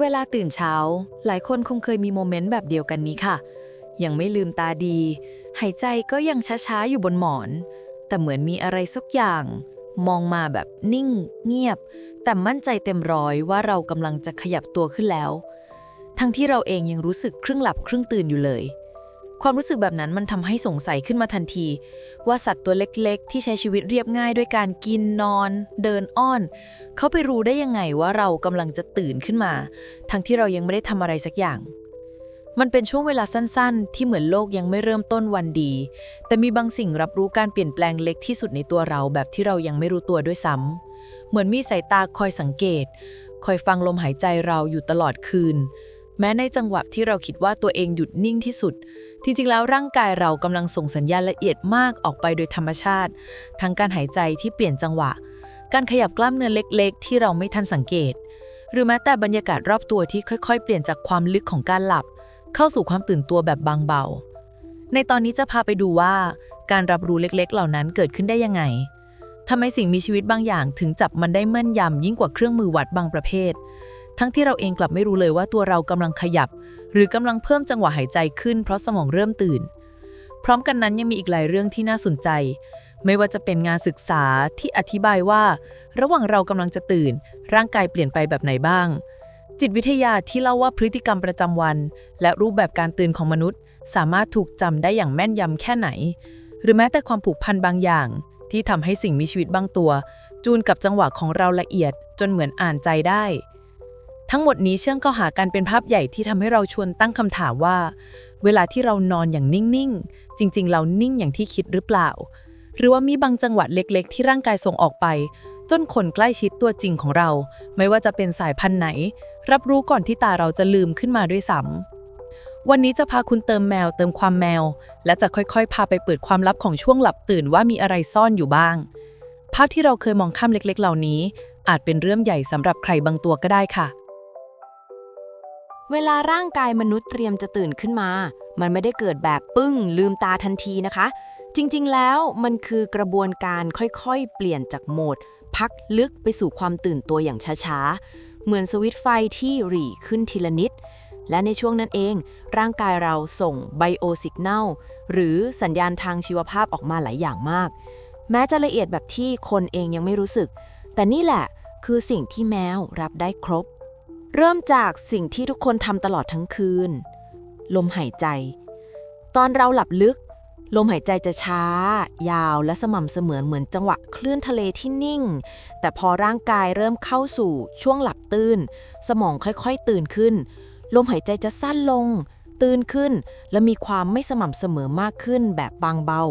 เวลาตื่นเช้า หลายคนคงเคยมีโมเมนต์แบบเดียวกันนี้ค่ะ ยังไม่ลืมตาดี หายใจก็ยังช้าๆอยู่บนหมอน แต่เหมือนมีอะไรสักอย่าง มองมาแบบนิ่ง เงียบ แต่มั่นใจเต็มร้อยว่าเรากำลังจะขยับตัวขึ้นแล้ว ทั้งที่เราเองยังรู้สึกครึ่งหลับครึ่งตื่นอยู่เลย ความรู้สึกแบบนั้นมันทำให้สงสัยขึ้นมาทันที ว่าสัตว์ตัวเล็กๆ ที่ใช้ชีวิตเรียบง่ายด้วยการกินนอน เดินอ้อน เขาไปรู้ได้ยังไงว่าเรากำลังจะตื่นขึ้นมา ทั้งที่เรายังไม่ได้ทำอะไรสักอย่าง มันเป็นช่วงเวลาสั้นๆ ที่เหมือนโลกยังไม่เริ่มต้นวันดี แต่มีบางสิ่งรับรู้การเปลี่ยนแปลงเล็กที่สุดในตัวเราแบบที่เรายังไม่รู้ตัวด้วยซ้ำเหมือนมีสายตาคอยสังเกต คอยฟังลมหายใจเราอยู่ตลอดคืน แม้ในจังหวะที่เราคิดว่าตัวเองหยุดนิ่งที่สุดที่จริงแล้วร่างกายเรากำลังส่งสัญญาณละเอียดมากออกไปโดยธรรมชาติ ทั้งการหายใจที่เปลี่ยนจังหวะ การขยับกล้ามเนื้อเล็กๆ ที่เราไม่ทันสังเกต หรือแม้แต่บรรยากาศรอบตัวที่ค่อย ๆ เปลี่ยนจากความลึกของการหลับ เข้าสู่ความตื่นตัวแบบบางเบา ในตอนนี้จะพาไปดูว่า การรับรู้เล็กๆ เหล่านั้นเกิดขึ้นได้ยังไงทำไมสิ่งมีชีวิตบางอย่างถึงจับมันได้แม่นยำยิ่งกว่าเครื่องมือวัดบางประเภท ทั้งที่เราเองกลับไม่รู้เลยว่าตัวเรากำลังขยับ หรือกำลังเพิ่มจังหวะหายใจขึ้น เพราะสมองเริ่มตื่น พร้อมกันนั้นยังมีอีกหลายเรื่องที่น่าสนใจ ไม่ว่าจะเป็นงานศึกษาที่อธิบายว่า ระหว่างเรากำลังจะตื่น ร่างกายเปลี่ยนไปแบบไหนบ้าง จิตวิทยาที่เล่าว่าพฤติกรรมประจำวัน และรูปแบบการตื่นของมนุษย์ สามารถถูกจำได้อย่างแม่นยำแค่ไหน หรือแม้แต่ความผูกพันบางอย่าง ที่ทำให้สิ่งมีชีวิตบางตัว จูนกับจังหวะของเราละเอียดจนเหมือนอ่านใจได้ ทั้งหมดนี้เชื่อมเข้าหากันเป็นภาพใหญ่ที่ทำให้เราชวนตั้งคำถามว่า เวลาที่เรานอนอย่างนิ่งๆ จริง ๆ เรานิ่งอย่างที่คิดหรือเปล่า หรือว่ามีบางจังหวะเล็ก ๆ ที่ร่างกายส่งออกไป จนคนใกล้ชิดตัวจริงของเรา ไม่ว่าจะเป็นสายพันธุ์ไหน รับรู้ก่อนที่ตาเราจะลืมขึ้นมาด้วยซ้ำวันนี้จะพาคุณเติมแมวเติมความแมว และจะค่อยๆ พาไปเปิดความลับของช่วงหลับตื่นว่ามีอะไรซ่อนอยู่บ้าง ภาพที่เราเคยมองข้ามเล็ก ๆ เหล่านี้ อาจเป็นเรื่องใหญ่สำหรับใครบางตัวก็ได้ค่ะ เวลาร่างกายมนุษย์เตรียมจะตื่นขึ้นมา มันไม่ได้เกิดแบบปึ้ง ลืมตาทันทีนะคะ จริงๆ แล้วมันคือกระบวนการค่อยๆ เปลี่ยนจากโหมด พักลึกไปสู่ความตื่นตัวอย่างช้าๆ เหมือนสวิตไฟที่หรี่ขึ้นทีละนิด และในช่วงนั้นเอง ร่างกายเราส่งไบโอสิก a l หรือสัญญาณทางชีวภาพออกมาหลายอย่างมาก แม้จะละเอียดแบบที่คนเองยังไม่รู้สึก แต่นี่แหละคือสิ่งที่แมวรับได้ครบ เริ่มจากสิ่งที่ทุกคนทำตลอดทั้งคืน ลมหายใจ ตอนเราหลับลึก ลมหายใจจะช้า ยาวและสม่ำเสมอเหมือนจังหวะคลื่นทะเลที่นิ่ง แต่พอร่างกายเริ่มเข้าสู่ช่วงหลับตื่น สมองค่อยๆตื่นขึ้น ลมหายใจจะสั้นลง ตื่นขึ้น และมีความไม่สม่ำเสมอมากขึ้นแบบบางเบา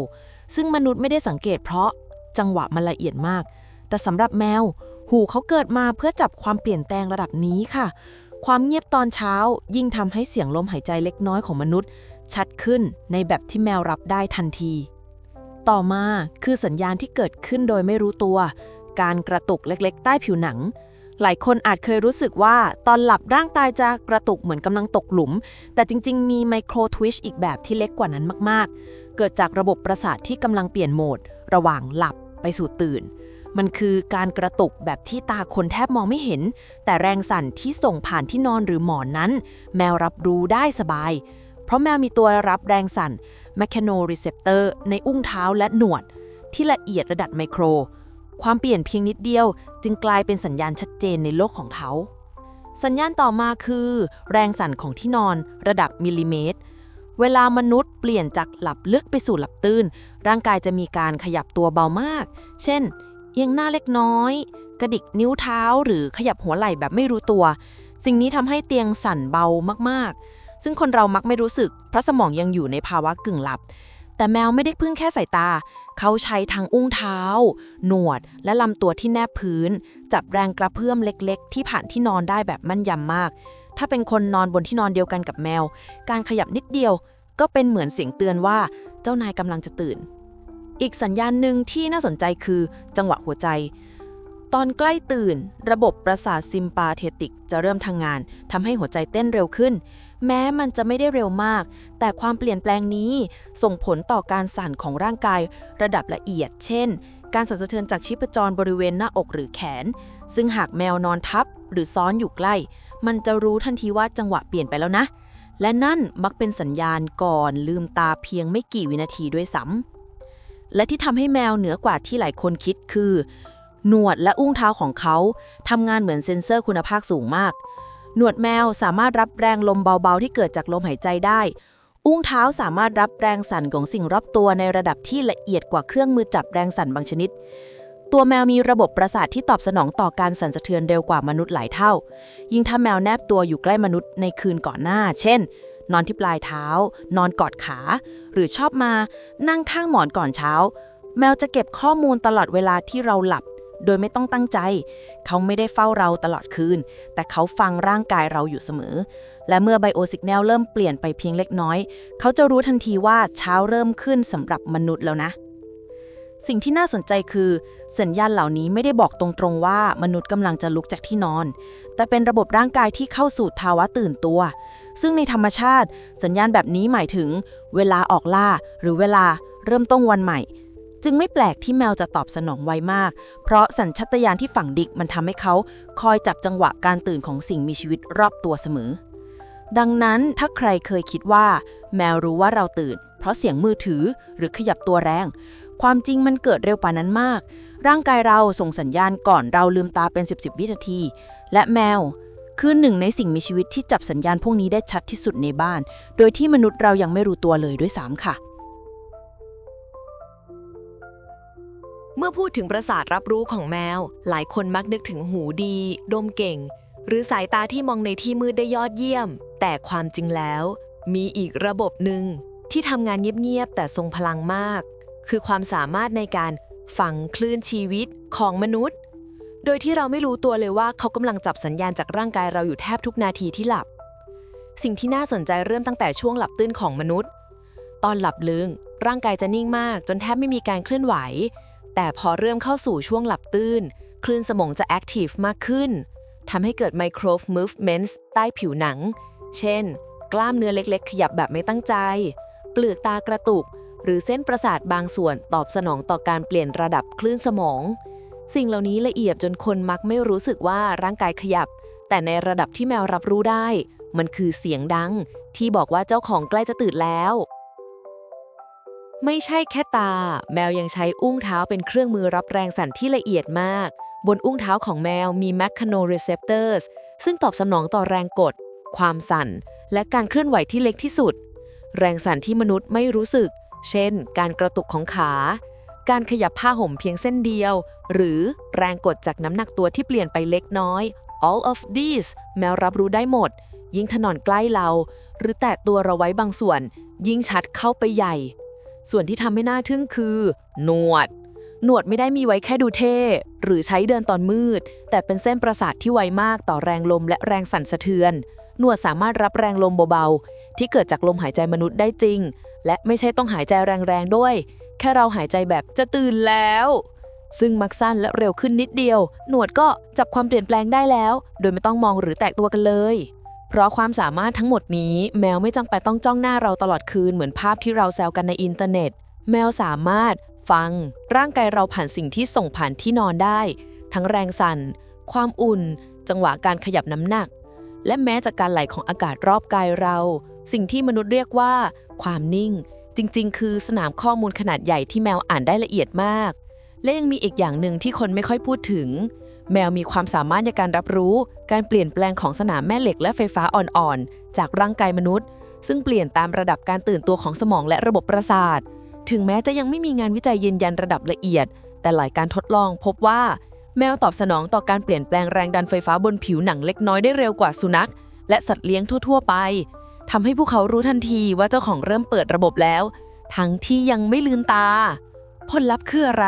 ซึ่งมนุษย์ไม่ได้สังเกตเพราะจังหวะมันละเอียดมาก แต่สำหรับแมว หูเขาเกิดมาเพื่อจับความเปลี่ยนแปลงระดับนี้ค่ะ ความเงียบตอนเช้ายิ่งทำให้เสียงลมหายใจเล็กน้อยของมนุษย์ ชัดขึ้นในแบบที่แมวรับได้ทันที ต่อมาคือสัญญาณที่เกิดขึ้นโดยไม่รู้ตัว การกระตุกเล็กๆ ใต้ผิวหนัง หลายคนอาจเคยรู้สึกว่าตอนหลับร่างกายจะกระตุกเหมือนกำลังตกหลุม แต่จริง ๆ มีไมโครทวิชอีกแบบที่เล็กกว่านั้นมากๆ เกิดจากระบบประสาทที่กำลังเปลี่ยนโหมด ระหว่างหลับไปสู่ตื่น มันคือการกระตุกแบบที่ตาคนแทบมองไม่เห็น แต่แรงสั่นที่ส่งผ่านที่นอนหรือหมอนนั้น แมวรับรู้ได้สบาย เพราะแมวมีตัวรับแรงสั่น mechanoreceptor ในอุ้งเท้าและหนวด ที่ละเอียดระดับไมโคร ความเปลี่ยนเพียงนิดเดียวจึงกลายเป็นสัญญาณชัดเจนในโลกของเขา สัญญาณต่อมาคือ แรงสั่นของที่นอนระดับมิลลิเมตรเวลามนุษย์เปลี่ยนจากหลับลึกไปสู่หลับตื่น ร่างกายจะมีการขยับตัวเบามาก เช่น เอียงหน้าเล็กน้อย กระดิกนิ้วเท้าหรือขยับหัวไหล่แบบไม่รู้ตัว สิ่งนี้ทำให้เตียงสั่นเบามากๆ ซึ่งคนเรามักไม่รู้สึก เพราะสมองยังอยู่ในภาวะกึ่งหลับ แต่แมวไม่ได้พึ่งแค่สายตา เขาใช้ทางอุ้งเท้า หนวด และลำตัวที่แนบพื้น จับแรงกระเพื่อมเล็ก ๆ ที่ผ่านที่นอนได้แบบมั่นยำมาก ถ้าเป็นคนนอนบนที่นอนเดียวกันกับแมว การขยับนิดเดียว ก็เป็นเหมือนเสียงเตือนว่า เจ้านายกำลังจะตื่น อีกสัญญาณหนึ่งที่น่าสนใจคือจังหวะหัวใจ ตอนใกล้ตื่น ระบบประสาทซิมปาเทติกจะเริ่มทำงานทำให้หัวใจเต้นเร็วขึ้น แม้มันจะไม่ได้เร็วมาก แต่ความเปลี่ยนแปลงนี้ส่งผลต่อการสั่นของร่างกายระดับละเอียด เช่น การสั่นสะเทือนจากชีพจรบริเวณหน้าอกหรือแขน ซึ่งหากแมวนอนทับหรือซ้อนอยู่ใกล้ มันจะรู้ทันทีว่าจังหวะเปลี่ยนไปแล้วนะ และนั่นมักเป็นสัญญาณก่อนลืมตาเพียงไม่กี่วินาทีด้วยซ้ำ และที่ทำให้แมวเหนือกว่าที่หลายคนคิดคือ หนวดและอุ้งเท้าของเขาทำงานเหมือนเซ็นเซอร์คุณภาพสูงมาก หนวดแมวสามารถรับแรงลมเบาๆ ที่เกิดจากลมหายใจได้ อุ้งเท้าสามารถรับแรงสั่นของสิ่งรอบตัวในระดับที่ละเอียดกว่าเครื่องมือจับแรงสั่นบางชนิด ตัวแมวมีระบบประสาทที่ตอบสนองต่อการสั่นสะเทือนเร็วกว่ามนุษย์หลายเท่า ยิ่งถ้าแมวแนบตัวอยู่ใกล้มนุษย์ในคืนก่อนหน้า เช่น นอนที่ปลายเท้า นอนกอดขา หรือชอบมานั่งข้างหมอนก่อนเช้า แมวจะเก็บข้อมูลตลอดเวลาที่เราหลับ โดยไม่ต้องตั้งใจ เขาไม่ได้เฝ้าเราตลอดคืน แต่เขาฟังร่างกายเราอยู่เสมอ และเมื่อไบโอสิกแนลเริ่มเปลี่ยนไปเพียงเล็กน้อย เขาจะรู้ทันทีว่าเช้าเริ่มขึ้นสำหรับมนุษย์แล้วนะสิ่งที่น่าสนใจคือ สัญญาณเหล่านี้ไม่ได้บอกตรงๆว่ามนุษย์กำลังจะลุกจากที่นอน แต่เป็นระบบร่างกายที่เข้าสู่ภาวะตื่นตัว ซึ่งในธรรมชาติ สัญญาณแบบนี้หมายถึง เวลาออกล่า หรือเวลาเริ่มต้นวันใหม่ จึงไม่แปลกที่แมวจะตอบสนองไวมาก เพราะสัญชาตญาณที่ฝังดิกมันทำให้เขาคอยจับจังหวะการตื่นของสิ่งมีชีวิตรอบตัวเสมอ ดังนั้นถ้าใครเคยคิดว่า แมวรู้ว่าเราตื่น เพราะเสียงมือถือหรือขยับตัวแรง ความจริงมันเกิดเร็วกว่านั้นมากร่างกายเราส่งสัญญาณก่อนเราลืมตาเป็น 10บๆวินาที และแมว คือหนึ่งในสิ่งมีชีวิตที่จับสัญญาณพวกนี้ได้ชัดที่สุดในบ้าน โดยที่มนุษย์เรายังไม่รู้ตัวเลยด้วยซ้ำค่ะ เมื่อพูดถึงประสาทรับรู้ของแมว หลายคนมักนึกถึงหูดี ดมเก่ง หรือสายตาที่มองในที่มืดได้ยอดเยี่ยม แต่ความจริงแล้ว มีอีกระบบหนึ่งที่ทำงานเงียบๆแต่ทรงพลังมาก คือความสามารถในการฝังคลื่นชีวิตของมนุษย์ โดยที่เราไม่รู้ตัวเลยว่าเขากำลังจับสัญญาณจากร่างกายเราอยู่แทบทุกนาทีที่หลับ สิ่งที่น่าสนใจเริ่มตั้งแต่ช่วงหลับตื้นของมนุษย์ ตอนหลับลึงร่างกายจะนิ่งมาก จนแทบไม่มีการเคลื่อนไหว แต่พอเริ่มเข้าสู่ช่วงหลับตื้นคลื่นสมองจะแอคทีฟมากขึ้นทำให้เกิด micro movements ใต้ผิวหนัง เช่น กล้ามเนื้อเล็กๆ ขยับแบบไม่ตั้งใจ เปลือกตากระตุก หรือเส้นประสาทบางส่วนตอบสนองต่อการเปลี่ยนระดับคลื่นสมอง สิ่งเหล่านี้ละเอียดจนคนมักไม่รู้สึกว่าร่างกายขยับ แต่ในระดับที่แมวรับรู้ได้ มันคือเสียงดัง ที่บอกว่าเจ้าของใกล้จะตื่นแล้ว ไม่ใช่แค่ตา แมวยังใช้อุ้งเท้าเป็นเครื่องมือรับแรงสั่นที่ละเอียดมาก บนอุ้งเท้าของแมวมี mechanoreceptors ซึ่งตอบสนองต่อแรงกด ความสั่น และการเคลื่อนไหวที่เล็กที่สุด แรงสั่นที่มนุษย์ไม่รู้สึก เช่น การกระตุกของขา การขยับผ้าห่มเพียงเส้นเดียว หรือแรงกดจากน้ำหนักตัวที่เปลี่ยนไปเล็กน้อย all of these แมวรับรู้ได้หมด ยิ่งถนอนใกล้เรา หรือแตะตัวเราไว้บางส่วน ยิ่งชัดเข้าไปใหญ่ ส่วนที่ทำให้น่าทึ่งคือหนวด หนวดไม่ได้มีไว้แค่ดูเท่ หรือใช้เดินตอนมืด แต่เป็นเส้นประสาทที่ไวมากต่อแรงลมและแรงสั่นสะเทือน หนวดสามารถรับแรงลมเบาๆ ที่เกิดจากลมหายใจมนุษย์ได้จริง และไม่ใช่ต้องหายใจแรงๆด้วย แค่เราหายใจแบบจะตื่นแล้ว ซึ่งมักสั้นและเร็วขึ้นนิดเดียว หนวดก็จับความเปลี่ยนแปลงได้แล้ว โดยไม่ต้องมองหรือแตกตัวกันเลย เพราะความสามารถทั้งหมดนี้ แมวไม่จำเป็นต้องจ้องหน้าเราตลอดคืนเหมือนภาพที่เราแซวกันในอินเทอร์เน็ต แมวสามารถ ฟัง ร่างกายเราผ่านสิ่งที่ส่งผ่านที่นอนได้ ทั้งแรงสั่น ความอุ่น จังหวะการขยับน้ำหนัก และแม้จากการไหลของอากาศรอบกายเรา สิ่งที่มนุษย์เรียกว่า ความนิ่ง จริง ๆ คือสนามข้อมูลขนาดใหญ่ที่แมวอ่านได้ละเอียดมาก และยังมีอีกอย่างหนึ่งที่คนไม่ค่อยพูดถึง แมวมีความสามารถในการรับรู้ การเปลี่ยนแปลงของสนามแม่เหล็กและไฟฟ้าอ่อนๆ จากร่างกายมนุษย์ ซึ่งเปลี่ยนตามระดับการตื่นตัวของสมองและระบบประสาท ถึงแม้จะยังไม่มีงานวิจัยยืนยันระดับละเอียด แต่หลายการทดลองพบว่า แมวตอบสนองต่อการเปลี่ยนแปลงแรงดันไฟฟ้าบนผิวหนังเล็กน้อยได้เร็วกว่าสุนัข และสัตว์เลี้ยงทั่ว ๆ ไป ทำให้พวกเขารู้ทันทีว่าเจ้าของเริ่มเปิดระบบแล้ว ทั้งที่ยังไม่ลืมตา ผลลัพธ์คืออะไร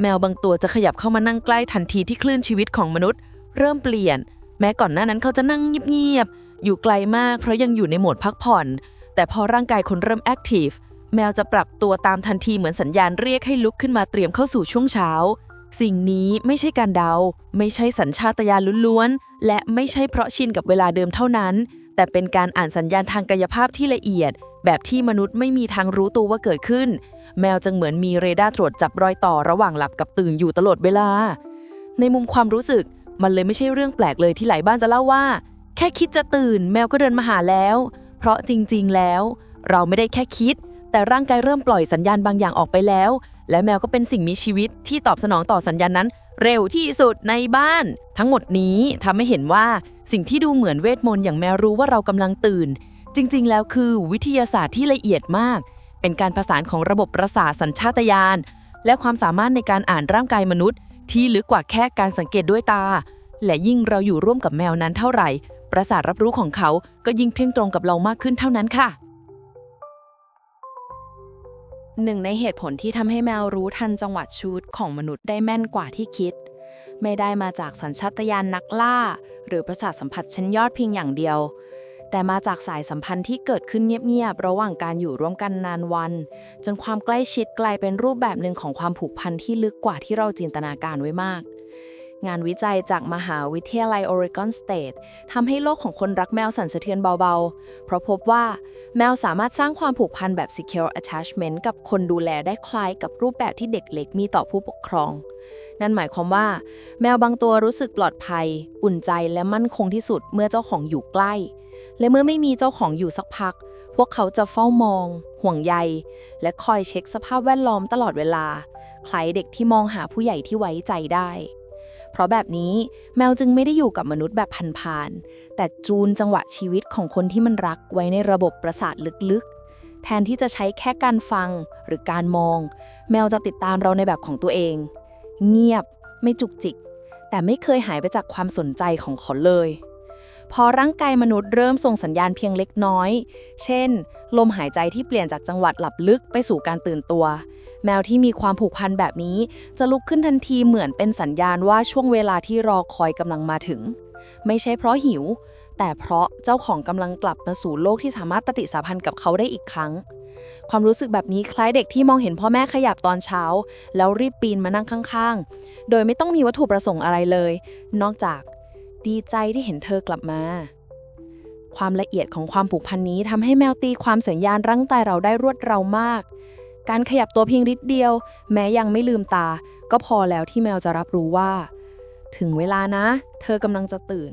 แมวบางตัวจะขยับเข้ามานั่งใกล้ทันทีที่คลื่นชีวิตของมนุษย์ เริ่มเปลี่ยน แม้ก่อนหน้านั้นเขาจะนั่งเงียบๆอยู่ไกลมากเพราะยังอยู่ในโหมดพักผ่อน แต่พอร่างกายคนเริ่มแอคทีฟแมวจะปรับตัวตามทันทีเหมือนสัญญาณเรียกให้ลุกขึ้นมาเตรียมเข้าสู่ช่วงเช้า สิ่งนี้ไม่ใช่การเดา ไม่ใช่สัญชาตญาณล้วนๆและไม่ใช่เพราะชินกับเวลาเดิมเท่านั้น แต่เป็นการอ่านสัญญาณทางกายภาพที่ละเอียด แบบที่มนุษย์ไม่มีทางรู้ตัวว่าเกิดขึ้น แมวจึงเหมือนมีเรดาร์ตรวจจับรอยต่อระหว่างหลับกับตื่นอยู่ตลอดเวลา ในมุมความรู้สึกมันเลยไม่ใช่เรื่องแปลกเลยที่หลายบ้านจะเล่าว่า แค่คิดจะตื่น แมวก็เดินมาหาแล้ว เพราะจริง ๆ แล้ว เราไม่ได้แค่คิด แต่ร่างกายเริ่มปล่อยสัญญาณบางอย่างออกไปแล้ว และแมวก็เป็นสิ่งมีชีวิตที่ตอบสนองต่อสัญญาณนั้น เร็วที่สุดในบ้าน ทั้งหมดนี้ทำให้เห็นว่าสิ่งที่ดูเหมือนเวทมนต์อย่างแมวรู้ว่าเรากำลังตื่น จริง ๆ แล้วคือวิทยาศาสตร์ที่ละเอียดมาก เป็นการผสานของระบบประสาทสัญชาตญาณและความสามารถในการอ่านร่างกายมนุษย์ ที่ลึกกว่าแค่การสังเกตด้วยตา และยิ่งเราอยู่ร่วมกับแมวนั้นเท่าไหร่ ประสาทรับรู้ของเขาก็ยิ่งเพ่งตรงกับเรามากขึ้นเท่านั้นค่ะ หนึ่งในเหตุผลที่ทำให้แมวรู้ทันจังหวะชูดของมนุษย์ได้แม่นกว่าที่คิด ไม่ได้มาจากสัญชาตญาณนักล่า หรือประสาทสัมผัสชั้นยอดเพียงอย่างเดียว แต่มาจากสายสัมพันธ์ที่เกิดขึ้นเงียบๆระหว่างการอยู่ร่วมกันนานวัน จนความใกล้ชิดกลายเป็นรูปแบบหนึ่งของความผูกพันที่ลึกกว่าที่เราจินตนาการไว้มาก งานวิจัยจากมหาวิทยาลัยโอเรกอนสเตททำให้โลกของคนรักแมวสั่นสะเทือนเบาๆ เพราะพบว่าแมวสามารถสร้างความผูกพันแบบ secure attachment กับคนดูแลได้คล้ายกับรูปแบบที่เด็กเล็กมีต่อผู้ปกครอง นั่นหมายความว่า แมวบางตัวรู้สึกปลอดภัย อุ่นใจและมั่นคงที่สุดเมื่อเจ้าของอยู่ใกล้ และเมื่อไม่มีเจ้าของอยู่สักพัก พวกเขาจะเฝ้ามอง ห่วงใย และคอยเช็คสภาพแวดล้อมตลอดเวลาคล้ายเด็กที่มองหาผู้ใหญ่ที่ไว้ใจได้ เพราะแบบนี้แมวจึงไม่ได้อยู่กับมนุษย์แบบผ่านๆแต่จูนจังหวะชีวิตของคนที่มันรักไว้ในระบบประสาทลึกๆ แทนที่จะใช้แค่การฟังหรือการมอง แมวจะติดตามเราในแบบของตัวเอง เงียบไม่จุกจิก แต่ไม่เคยหายไปจากความสนใจของเขาเลย พอร่างกายมนุษย์เริ่มส่งสัญญาณเพียงเล็กน้อย เช่น ลมหายใจที่เปลี่ยนจากจังหวัดหลับลึกไปสู่การตื่นตัว แมวที่มีความผูกพันแบบนี้ จะลุกขึ้นทันทีเหมือนเป็นสัญญาณว่าช่วงเวลาที่รอคอยกำลังมาถึง ไม่ใช่เพราะหิว แต่เพราะเจ้าของกำลังกลับมาสู่โลกที่สามารถปฏิสัมพันธ์กับเขาได้อีกครั้ง ความรู้สึกแบบนี้คล้ายเด็กที่มองเห็นพ่อแม่ขยับตอนเช้า แล้วรีบปีนมานั่งข้างๆ โดยไม่ต้องมีวัตถุประสงค์อะไรเลย นอกจากดีใจที่เห็นเธอกลับมาความละเอียดของความผูกพันนี้ทำให้แมวตีความสัญญาณรั้งใจเราได้รวดเร็วมาก การขยับตัวเพียงนิดเดียว แม้ยังไม่ลืมตา ก็พอแล้วที่แมวจะรับรู้ว่า ถึงเวลานะ เธอกำลังจะตื่น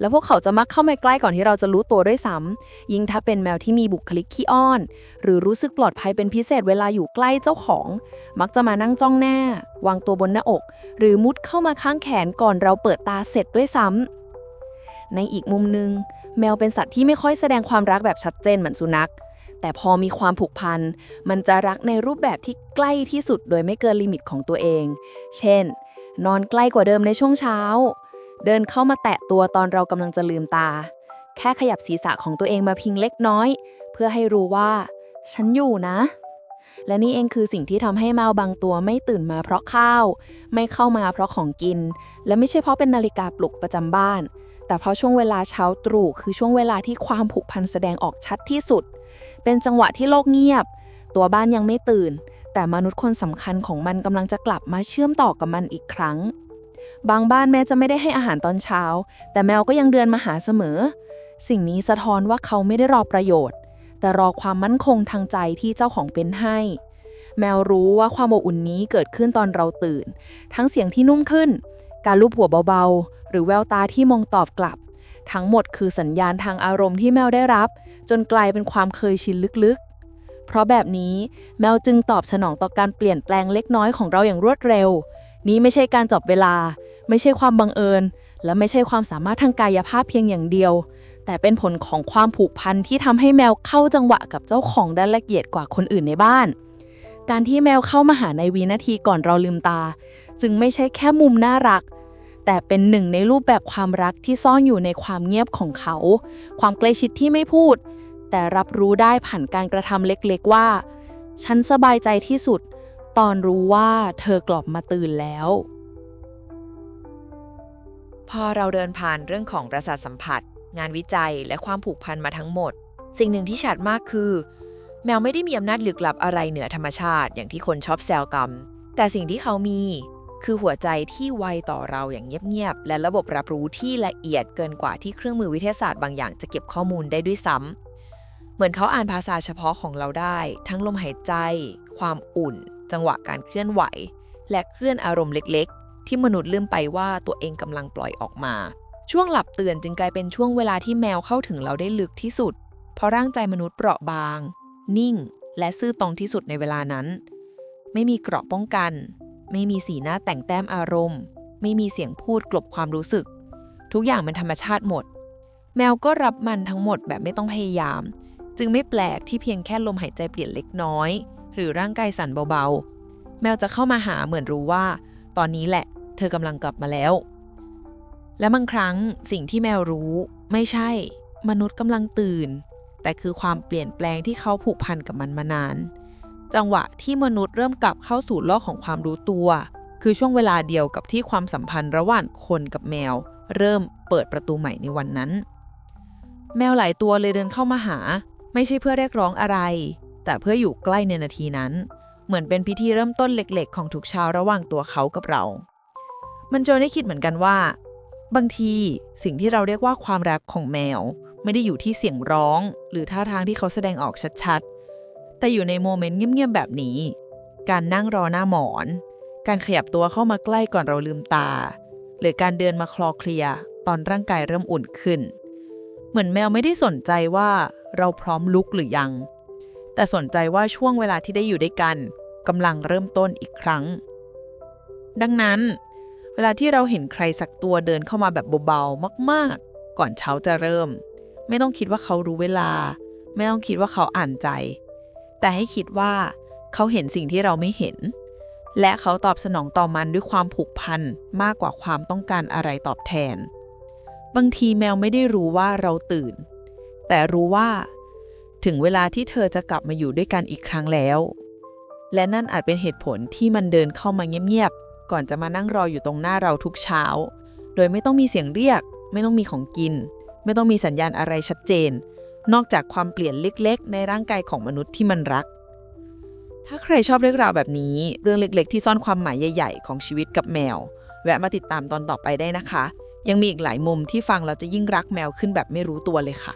แล้วพวกเขาจะมักเข้ามาใกล้ก่อนที่เราจะรู้ตัวด้วยซ้ำยิ่งถ้าเป็นแมวที่มีบุคลิกขี้อ้อน หรือรู้สึกปลอดภัยเป็นพิเศษเวลาอยู่ใกล้เจ้าของ มักจะมานั่งจ้องหน้า วางตัวบนหน้าอก หรือมุดเข้ามาข้างแขนก่อนเราเปิดตาเสร็จด้วยซ้ำในอีกมุมหนึงแมวเป็นสัตว์ที่ไม่ค่อยแสดงความรักแบบชัดเจนเหมือนสุนัข แต่พอมีความผูกพัน มันจะรักในรูปแบบที่ใกล้ที่สุดโดยไม่เกินลิมิตของตัวเอง เช่น นอนใกล้กว่าเดิมในช่วงเช้า เดินเข้ามาแตะตัวตอนเรากำลังจะลืมตา แค่ขยับศีรษะของตัวเองมาพิงเล็กน้อย เพื่อให้รู้ว่า ฉันอยู่นะ และนี่เองคือสิ่งที่ทำให้แมวบางตัวไม่ตื่นมาเพราะข้าว ไม่เข้ามาเพราะของกิน และไม่ใช่เพราะเป็นนาฬิกาปลุกประจำบ้าน แต่เพราะช่วงเวลาเช้าตรู่คือช่วงเวลาที่ความผูกพันแสดงออกชัดที่สุด เป็นจังหวะที่โลกเงียบ ตัวบ้านยังไม่ตื่น แต่มนุษย์คนสำคัญของมันกำลังจะกลับมาเชื่อมต่อกับมันอีกครั้ง บางบ้านแม้จะไม่ได้ให้อาหารตอนเช้า แต่แมวก็ยังเดินมาหาเสมอ สิ่งนี้สะท้อนว่าเขาไม่ได้รอประโยชน์ แต่รอความมั่นคงทางใจที่เจ้าของเป็นให้ แมวรู้ว่าความอบอุ่นนี้เกิดขึ้นตอนเราตื่น ทั้งเสียงที่นุ่มขึ้น การลูบหัวเบาๆ หรือแววตาที่มองตอบกลับ ทั้งหมดคือสัญญาณทางอารมณ์ที่แมวได้รับ จนกลายเป็นความเคยชินลึกๆ เพราะแบบนี้แมวจึงตอบสนองต่อการเปลี่ยนแปลงเล็กน้อยของเราอย่างรวดเร็ว นี้ไม่ใช่การจบเวลา ไม่ใช่ความบังเอิญ และไม่ใช่ความสามารถทางกายภาพเพียงอย่างเดียว แต่เป็นผลของความผูกพันที่ทำให้แมวเข้าจังหวะกับเจ้าของได้ละเอียดกว่าคนอื่นในบ้าน การที่แมวเข้ามาหาในวินาทีก่อนเราลืมตา จึงไม่ใช่แค่มุมน่ารัก แต่เป็นหนึ่งในรูปแบบความรักที่ซ่อนอยู่ในความเงียบของเขา ความใกล้ชิดที่ไม่พูด แต่รับรู้ได้ผ่านการกระทำเล็กๆว่า ฉันสบายใจที่สุด ตอนรู้ว่าเธอกลับมาตื่นแล้ว พอเราเดินผ่านเรื่องของประสาทสัมผัส งานวิจัยและความผูกพันมาทั้งหมด สิ่งหนึ่งที่ชัดมากคือ แมวไม่ได้มีอำนาจลึกลับอะไรเหนือธรรมชาติ อย่างที่คนชอบแซวกันแต่สิ่งที่เขามี คือหัวใจที่ไวต่อเราอย่างเงียบๆ และระบบรับรู้ที่ละเอียดเกินกว่าที่เครื่องมือวิทยาศาสตร์บางอย่างจะเก็บข้อมูลได้ด้วยซ้ำ เหมือนเขาอ่านภาษาเฉพาะของเราได้ ทั้งลมหายใจ ความอุ่น จังหวะการเคลื่อนไหว และเคลื่อนอารมณ์เล็กๆ ที่มนุษย์ลืมไปว่าตัวเองกำลังปล่อยออกมา ช่วงหลับตื่นจึงกลายเป็นช่วงเวลาที่แมวเข้าถึงเราได้ลึกที่สุด เพราะร่างใจมนุษย์เปราะบาง นิ่ง และซื่อตรงที่สุดในเวลานั้น ไม่มีเกราะป้องกัน ไม่มีสีหน้าแต่งแต้มอารมณ์ ไม่มีเสียงพูดกลบความรู้สึก ทุกอย่างเป็นธรรมชาติหมด แมวก็รับมันทั้งหมดแบบไม่ต้องพยายาม จึงไม่แปลกที่เพียงแค่ลมหายใจเปลี่ยนเล็กน้อย หรือร่างกายสั่นเบาๆ แมวจะเข้ามาหาเหมือนรู้ว่า ตอนนี้แหละ เธอกำลังกลับมาแล้ว และบางครั้งสิ่งที่แมวรู้ไม่ใช่ มนุษย์กำลังตื่น แต่คือความเปลี่ยนแปลงที่เขาผูกพันกับมันมานาน จังหวะที่มนุษย์เริ่มกลับเข้าสู่โลกของความรู้ตัว คือช่วงเวลาเดียวกับที่ความสัมพันธ์ระหว่างคนกับแมว เริ่มเปิดประตูใหม่ในวันนั้น แมวหลายตัวเลยเดินเข้ามาหา ไม่ใช่เพื่อเรียกร้องอะไร แต่เพื่ออยู่ใกล้ในนาทีนั้น เหมือนเป็นพิธีเริ่มต้นเล็กๆ ของทุกเช้าระหว่างตัวเขากับเรา มันโจนได้คิดเหมือนกันว่า บางทีสิ่งที่เราเรียกว่าความรักของแมว ไม่ได้อยู่ที่เสียงร้อง หรือท่าทางที่เขาแสดงออกชัดๆ แต่อยู่ในโมเมนต์เงียบๆแบบนี้ การนั่งรอหน้าหมอน การขยับตัวเข้ามาใกล้ก่อนเราลืมตา หรือการเดินมาคลอเคลียร์ตอนร่างกายเริ่มอุ่นขึ้น เหมือนแมวไม่ได้สนใจว่าเราพร้อมลุกหรือยัง แต่สนใจว่าช่วงเวลาที่ได้อยู่ด้วยกันกำลังเริ่มต้นอีกครั้ง ดังนั้น เวลาที่เราเห็นใครสักตัวเดินเข้ามาแบบเบาๆมากๆ ก่อนเช้าจะเริ่ม ไม่ต้องคิดว่าเขารู้เวลา ไม่ต้องคิดว่าเขาอ่านใจ แต่ให้คิดว่าเขาเห็นสิ่งที่เราไม่เห็น และเขาตอบสนองต่อมันด้วยความผูกพันมากกว่าความต้องการอะไรตอบแทน บางทีแมวไม่ได้รู้ว่าเราตื่น แต่รู้ว่า ถึงเวลาที่เธอจะกลับมาอยู่ด้วยกันอีกครั้งแล้ว และนั่นอาจเป็นเหตุผลที่มันเดินเข้ามาเงียบๆ ก่อนจะมานั่งรออยู่ตรงหน้าเราทุกเช้า โดยไม่ต้องมีเสียงเรียก ไม่ต้องมีของกิน ไม่ต้องมีสัญญาณอะไรชัดเจน นอกจากความเปลี่ยนเล็กๆ ในร่างกายของมนุษย์ที่มันรัก ถ้าใครชอบเรื่องราวแบบนี้ เรื่องเล็กๆ ที่ซ่อนความหมายใหญ่ ๆ ของชีวิตกับแมว แวะมาติดตามตอนต่อไปได้นะคะ ยังมีอีกหลายมุมที่ฟังเราจะยิ่งรักแมวขึ้นแบบไม่รู้ตัวเลยค่ะ